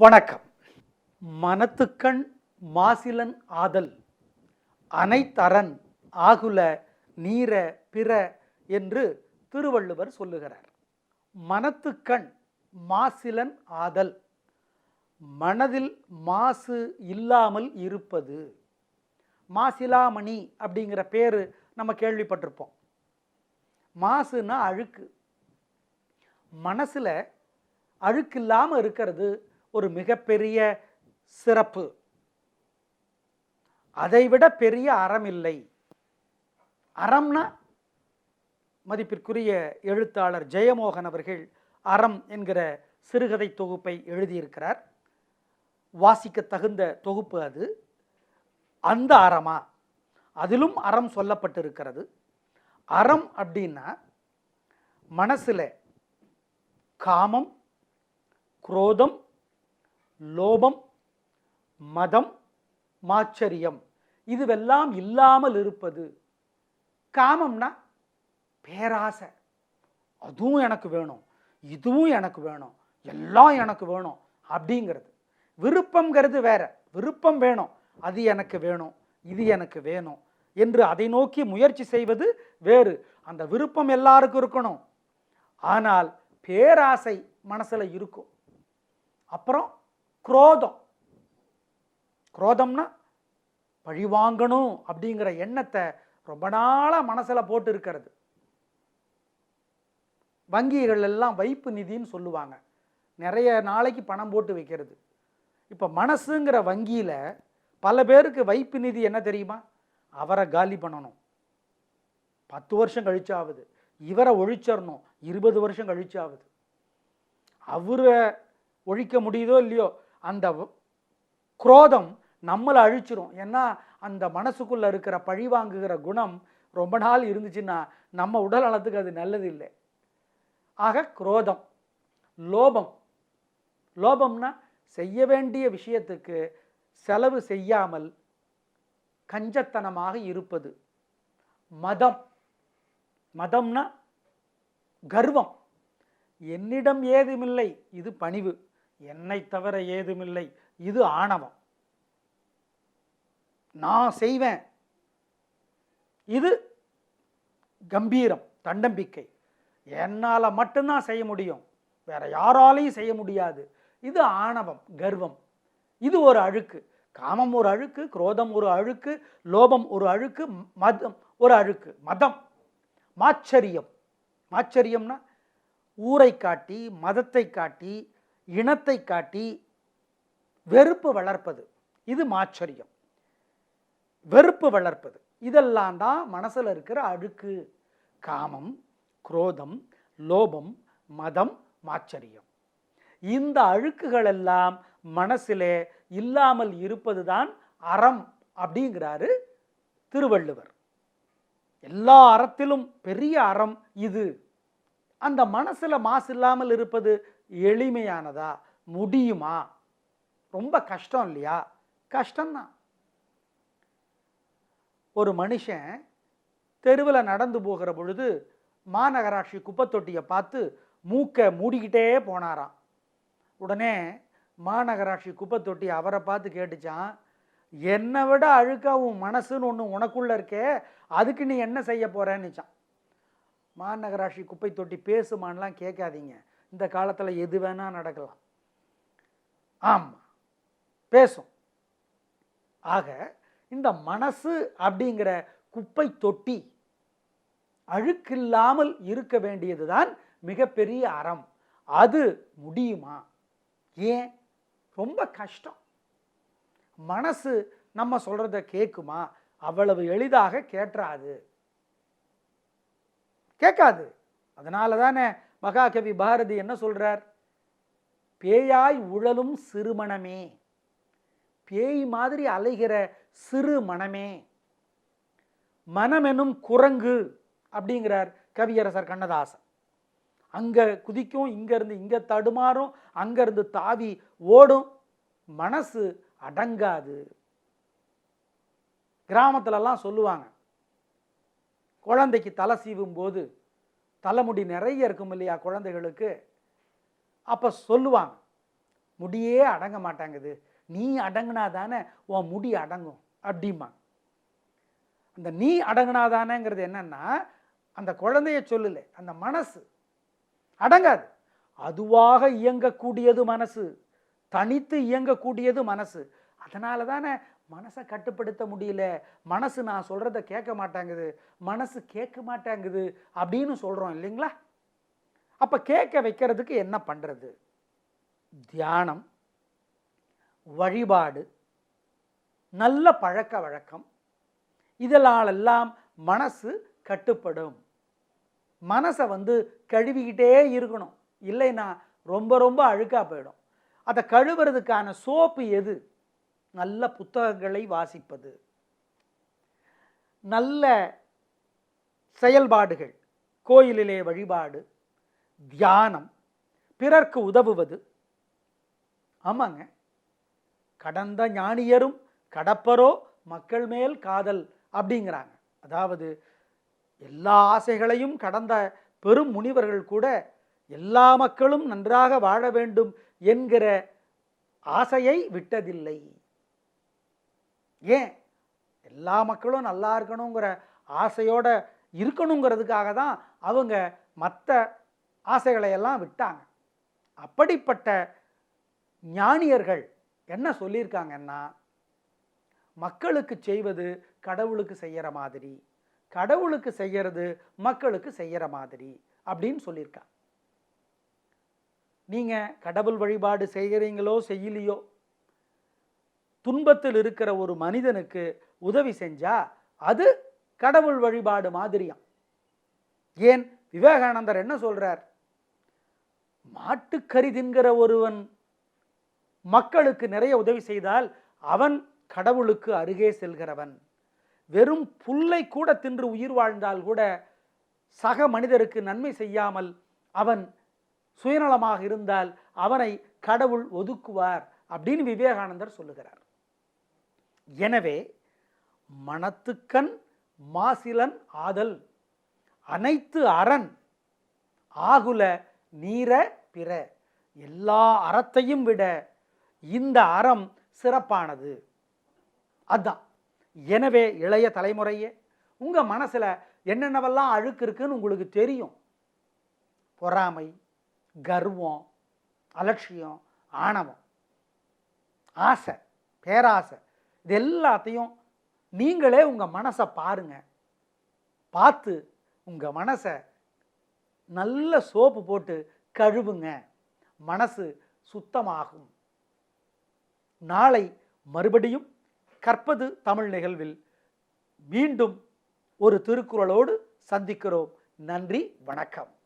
வணக்கம். மனத்துக்கண் மாசிலன் ஆதல். அனைத்தரன் ஆகுல நீர பிற என்று திருவள்ளுவர் சொல்லுகிறார். மனத்துக்கண் மாசிலன் ஆதல். மனதில் மாசு இல்லாமல் இருப்பது. மாசிலாமணி அப்படிங்கிற பேர் நம்ம கேள்விப்பட்டிருப்போம். மாசுன்னா அழுக்கு. மனசில் அழுக்கு இல்லாமல் இருக்கிறது ஒரு மிகப்பெரிய சிறப்பு. அதைவிட பெரிய அறம் இல்லை. அறம்னா மதிப்பிற்குரிய எழுத்தாளர் ஜெயமோகன் அவர்கள் அறம் என்கிற சிறுகதை தொகுப்பை எழுதியிருக்கிறார். வாசிக்க தகுந்த தொகுப்பு அது. அந்த அறமா? அதிலும் அறம் சொல்லப்பட்டிருக்கிறது. அறம் அப்படின்னா மனசில் காமம் குரோதம் லோபம் மதம் மாச்சரியம். இதுவெல்லாம் இல்லாமல் இருப்பது காமம்னா பேராசை. அதுவும் எனக்கு வேணும் இதுவும் எனக்கு வேணும் எல்லாம் எனக்கு வேணும் அப்படிங்கிறது. விருப்பங்கிறது வேற. விருப்பம் வேணும் அது எனக்கு வேணும் இது எனக்கு வேணும் என்று அதை நோக்கி முயற்சி செய்வது வேறு. அந்த விருப்பம் எல்லாருக்கும் இருக்கணும். ஆனால் பேராசை மனசில் இருக்கும். அப்புறம் குரோதம். குரோதம்னா பழி வாங்கணும் அப்படிங்கிற எண்ணத்தை ரொம்ப நாளாக மனசில் போட்டு இருக்கிறது வங்கிகள் எல்லாம் வைப்பு நிதின்னு சொல்லுவாங்க. நிறைய நாளைக்கு பணம் போட்டு வைக்கிறது. இப்போ மனசுங்கிற வங்கியில் பல பேருக்கு வைப்பு நிதி என்ன தெரியுமா? அவரை காலி பண்ணணும். பத்து வருஷம் கழிச்சாவது இவரை ஒழிச்சிடணும். இருபது வருஷம் கழிச்சாவது அவரை ஒழிக்க முடியுதோ இல்லையோ? அந்த குரோதம் நம்மளை அழிச்சிரும். ஏன்னா அந்த மனசுக்குள்ளே இருக்கிற பழி வாங்குகிற குணம் ரொம்ப நாள் இருந்துச்சுன்னா நம்ம உடல் நலத்துக்கு அது நல்லது இல்லை ஆக குரோதம் லோபம். லோபம்னா செய்ய வேண்டிய விஷயத்துக்கு செலவு செய்யாமல் கஞ்சத்தனமாக இருப்பது. மதம். மதம்னா கர்வம். என்னிடம் ஏதுமில்லை இது பணிவு. என்னை தவிர ஏதுமில்லை. இது ஆணவம். நான் செய்வேன். இது கம்பீரம் தண்டம்பிக்கை என்னால் மட்டும்தான் செய்ய முடியும். வேற யாராலையும் செய்ய முடியாது. இது ஆணவம் கர்வம். இது ஒரு அழுக்கு. காமம் ஒரு அழுக்கு குரோதம் ஒரு அழுக்கு லோபம் ஒரு அழுக்கு மதம் ஒரு அழுக்கு. மதம். மாச்சரியம். மாச்சரியம்னா ஊரை காட்டி மதத்தை காட்டி இனத்தை காட்டி வெறுப்பு வளர்ப்பது. இது மாச்சரியம். வெறுப்பு வளர்ப்பது. இதெல்லாம் தான் மனசில் இருக்கிற அழுக்கு காமம் குரோதம் லோபம் மதம் மாச்சரியம். இந்த அழுக்குகள் எல்லாம் மனசிலே இல்லாமல் இருப்பதுதான் அறம் அப்படிங்கிறாரு திருவள்ளுவர். எல்லா அறத்திலும் பெரிய அறம் இது. அந்த மனசில் மாசு இல்லாமல் இருப்பது எளிமையானதா? முடியுமா? ரொம்ப கஷ்டம் இல்லையா? கஷ்டம்தான். ஒரு மனுஷன் தெருவில் நடந்து போகிற பொழுது மாநகராட்சி குப்பைத்தொட்டியை பார்த்து மூக்கை மூடிக்கிட்டே போனாராம். உடனே மாநகராட்சி குப்பைத்தொட்டி அவரை பார்த்து கேட்டுச்சான் என்னை விட அழுக்காவும் உன் மனசுன்னு ஒன்று உனக்குள்ளே இருக்கே அதுக்கு நீ என்ன செய்ய போகிறேன்னுச்சான் மாநகராட்சி குப்பை தொட்டி பேசுமான்லாம் கேட்காதீங்க. இந்த காலத்தில் எது வேணால் நடக்கலாம். ஆமாம் பேசும். ஆக இந்த மனசு அப்படிங்கிற குப்பை தொட்டி அழுக்கில்லாமல் இருக்க வேண்டியதுதான் மிகப்பெரிய அறம். அது முடியுமா? ஏன்? ரொம்ப கஷ்டம். மனசு நம்ம சொல்கிறத கேட்குமா அவ்வளவு எளிதாக கேட்டுறாது கேட்காது. அதனால தானே மகாகவி பாரதி என்ன சொல்றார்? பேயாய் உழலும் சிறுமணமே. பேய் மாதிரி அலைகிற சிறு மனமே மனமெனும் குரங்கு அப்படிங்கிறார் கவியரசர் கண்ணதாசன். அங்கே குதிக்கும் இங்கேருந்து இங்கே தடுமாறும் அங்கேருந்து தாவி ஓடும். மனசு அடங்காது. கிராமத்துலலாம் சொல்லுவாங்க குழந்தைக்கு தலை சீவும் போது தலைமுடி நிறைய இருக்கும் இல்லையா குழந்தைகளுக்கு? அப்போ சொல்லுவாங்க முடியே அடங்க மாட்டாங்குது. நீ அடங்குனா தானே உன் முடி அடங்கும் அப்படிமா அந்த நீ அடங்குனாதானேங்கிறது என்னன்னா அந்த குழந்தைய சொல்லலை அந்த மனசு அடங்காது. அதுவாக இயங்கக்கூடியது மனசு தனித்து இயங்கக்கூடியது மனசு. அதனால தானே மனசை கட்டுப்படுத்த முடியல. மனசு நான் சொல்கிறத கேட்க மாட்டேங்குது. மனசு கேட்க மாட்டேங்குது அப்படின்னு சொல்கிறோம் இல்லைங்களா? அப்போ கேட்க வைக்கிறதுக்கு என்ன பண்ணுறது தியானம் வழிபாடு நல்ல பழக்க வழக்கம். இதனாலெல்லாம் மனசு கட்டுப்படும். மனசை வந்து கழுவிக்கிட்டே இருக்கணும். இல்லைன்னா ரொம்ப ரொம்ப அழுக்காக போயிடும். அதை கழுவுறதுக்கான சோப்பு எது? நல்ல புத்தகங்களை வாசிப்பது. நல்ல செயல்பாடுகள் கோயிலிலே வழிபாடு தியானம் பிறர்க்கு உதவுவது. ஆமாங்க. கடந்த ஞானியரும் கடப்பரோ மக்கள் மேல் காதல் அப்படிங்கிறாங்க. அதாவது எல்லா ஆசைகளையும் கடந்த பெரும் முனிவர்கள் கூட எல்லா மக்களும் நன்றாக வாழ வேண்டும் என்கிற ஆசையை விட்டதில்லை. ஏன்? எல்லா மக்களும் நல்லா இருக்கணுங்கிற ஆசையோடு இருக்கணுங்கிறதுக்காக தான் அவங்க மற்ற ஆசைகளையெல்லாம் விட்டாங்க. அப்படிப்பட்ட ஞானியர்கள் என்ன சொல்லியிருக்காங்கன்னா மக்களுக்கு செய்வது கடவுளுக்கு செய்கிற மாதிரி கடவுளுக்கு செய்கிறது மக்களுக்கு செய்கிற மாதிரி அப்படின்னு சொல்லியிருக்காங்க. நீங்கள் கடவுள் வழிபாடு செய்கிறீங்களோ செய்யலையோ துன்பத்தில் இருக்கிற ஒரு மனிதனுக்கு உதவி செஞ்சா அது கடவுள் வழிபாடு மாதிரியாம். ஏன்? விவேகானந்தர் என்ன சொல்றார்? மாட்டுக்கறி தின்கிற ஒருவன் மக்களுக்கு நிறைய உதவி செய்தால் அவன் கடவுளுக்கு அருகே செல்கிறவன். வெறும் புல்லை கூட தின்று உயிர் வாழ்ந்தால் கூட சக மனிதருக்கு நன்மை செய்யாமல் அவன் சுயநலமாக இருந்தால் அவனை கடவுள் ஒதுக்குவார் அப்படின்னு விவேகானந்தர் சொல்லுகிறார். எனவே மனத்துக்கண் மாசிலன் ஆதல். அனைத்து அரண் ஆகுல நீர பிற. எல்லா அறத்தையும் விட இந்த அறம் சிறப்பானது. அதான். எனவே இளைய தலைமுறையே உங்கள் மனசில் என்னென்னவெல்லாம் அழுக்கு இருக்குன்னு உங்களுக்கு தெரியும்? பொறாமை கர்வம் அலட்சியம் ஆணவம். ஆசை பேராசை. இது எல்லாத்தையும் நீங்களே உங்கள் மனசை பாருங்கள் பார்த்து உங்கள் மனசை நல்ல சோப்பு போட்டு கழுவுங்க. மனசு சுத்தமாகும். நாளை மறுபடியும் கற்பது தமிழ் நிகழ்வில் மீண்டும் ஒரு திருக்குறளோடு சந்திக்கிறோம். நன்றி வணக்கம்.